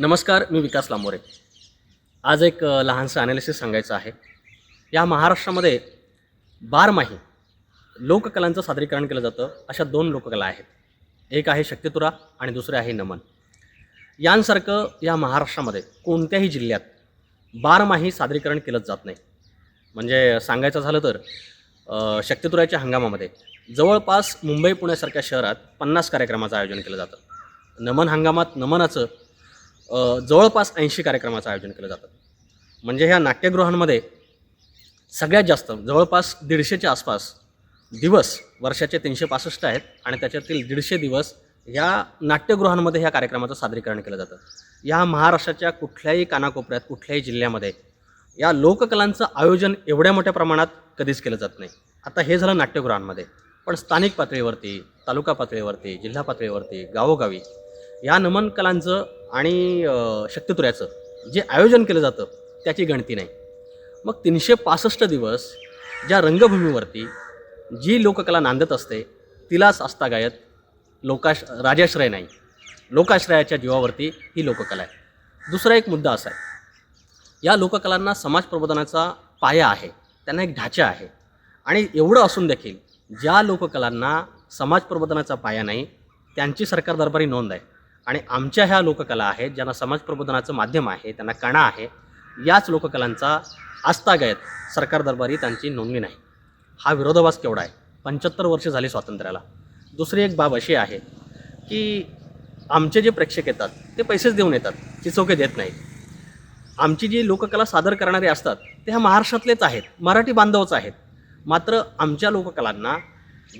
नमस्कार मी विकास लांबोरे. आज एक लहानसं ॲनालिसिस सांगायचं आहे. या महाराष्ट्रामध्ये बारमाही लोककलांचं सादरीकरण केलं जातं अशा दोन लोककला आहेत. एक आहे शक्तितुरा आणि दुसरे आहे नमन. यांसारखं या महाराष्ट्रामध्ये कोणत्याही जिल्ह्यात बारमाही सादरीकरण केलंच जात नाही. म्हणजे सांगायचं झालं तर शक्तितुराच्या हंगामामध्ये जवळपास मुंबई पुण्यासारख्या शहरात पन्नास कार्यक्रमाचं आयोजन केलं जातं. नमन हंगामात नमनाचं जवळपास ऐंशी कार्यक्रमाचं आयोजन केलं जातं. म्हणजे ह्या नाट्यगृहांमध्ये सगळ्यात जास्त जवळपास दीडशेच्या आसपास दिवस वर्षाचे तीनशे पासष्ट आहेत आणि त्याच्यातील दीडशे दिवस या नाट्यगृहांमध्ये ह्या कार्यक्रमाचं सादरीकरण केलं जातं. या महाराष्ट्राच्या कुठल्याही कानाकोपऱ्यात कुठल्याही जिल्ह्यामध्ये या लोककलांचं आयोजन एवढ्या मोठ्या प्रमाणात कधीच केलं जात नाही. आता हे झालं नाट्यगृहांमध्ये. पण स्थानिक पातळीवरती तालुका पातळीवरती जिल्हा पातळीवरती गावोगावी या नमन कलांचं आणि अ, शक्तितुऱ्याचं जे आयोजन केलं जातं त्याची गणती नाही. मग तीनशे पासष्ट दिवस ज्या रंगभूमीवरती जी लोककला नांदत असते तिलाच आस्थागायत लोकाश राजाश्रय नाही. लोकाश्रयाच्या जीवावरती ही लोककला आहे. दुसरा एक मुद्दा असा आहे. या लोककलांना समाज प्रबोधनाचा पाया आहे त्यांना एक ढाचा आहे. आणि एवढं असून देखील ज्या लोककलांना समाज प्रबोधनाचा पाया नाही त्यांची सरकार दरबारी नोंद आहे. आणि आमच्या ह्या लोककला आहेत ज्यांना समाज प्रबोधनाचं माध्यम आहे त्यांना कणा आहे याच लोककलांचा आस्थागायत सरकार दरबारी त्यांची नोंदणी नाही. हा विरोधाभास केवढा आहे? पंच्याहत्तर वर्ष झाली स्वातंत्र्याला. दुसरी एक बाब अशी आहे की आमचे जे प्रेक्षक येतात ते पैसेच देऊन येतात चिचोके देत नाहीत. आमची जी लोककला सादर करणारे असतात ते ह्या महाराष्ट्रातलेच आहेत मराठी बांधवच आहेत. मात्र आमच्या लोककलांना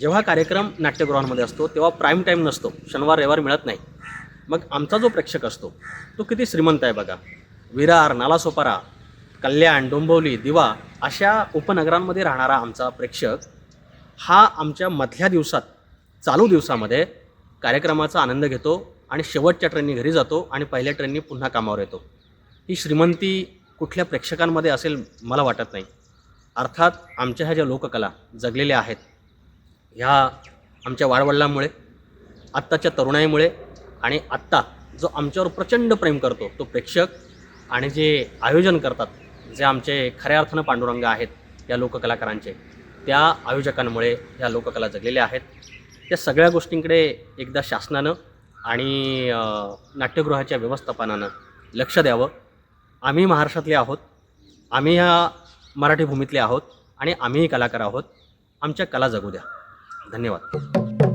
जेव्हा कार्यक्रम नाट्यगृहांमध्ये असतो तेव्हा प्राईम टाईम नसतो शनिवार रविवार मिळत नाही. मग आमचा जो प्रेक्षक असतो तो किती श्रीमंत आहे बघा. विरार नालासोपारा कल्याण डोंबवली दिवा अशा उपनगरांमध्ये राहणारा आमचा प्रेक्षक हा आमच्या मधल्या दिवसात चालू दिवसामध्ये कार्यक्रमाचा आनंद घेतो आणि शेवटच्या ट्रेननी घरी जातो आणि पहिल्या ट्रेननी पुन्हा कामावर येतो. ही श्रीमंती कुठल्या प्रेक्षकांमध्ये असेल मला वाटत नाही. अर्थात आमच्या ह्या ज्या लोककला जगलेल्या आहेत ह्या आमच्या वाडवडिलांमुळे आत्ताच्या तरुणाईमुळे आणि आत्ता जो आमच्यावर प्रचंड प्रेम करतो तो प्रेक्षक आणि जे आयोजन करतात जे आमचे खऱ्या अर्थानं पांडुरंग आहेत या लोककलाकारांचे त्या आयोजकांमुळे ह्या लोककला जगलेल्या आहेत. त्या सगळ्या गोष्टींकडे एकदा शासनानं आणि नाट्यगृहाच्या व्यवस्थापनानं लक्ष द्यावं. आम्ही महाराष्ट्रातले आहोत आम्ही ह्या मराठी भूमीतले आहोत आणि आम्हीही कलाकार आहोत. आमच्या कला जगू द्या. धन्यवाद.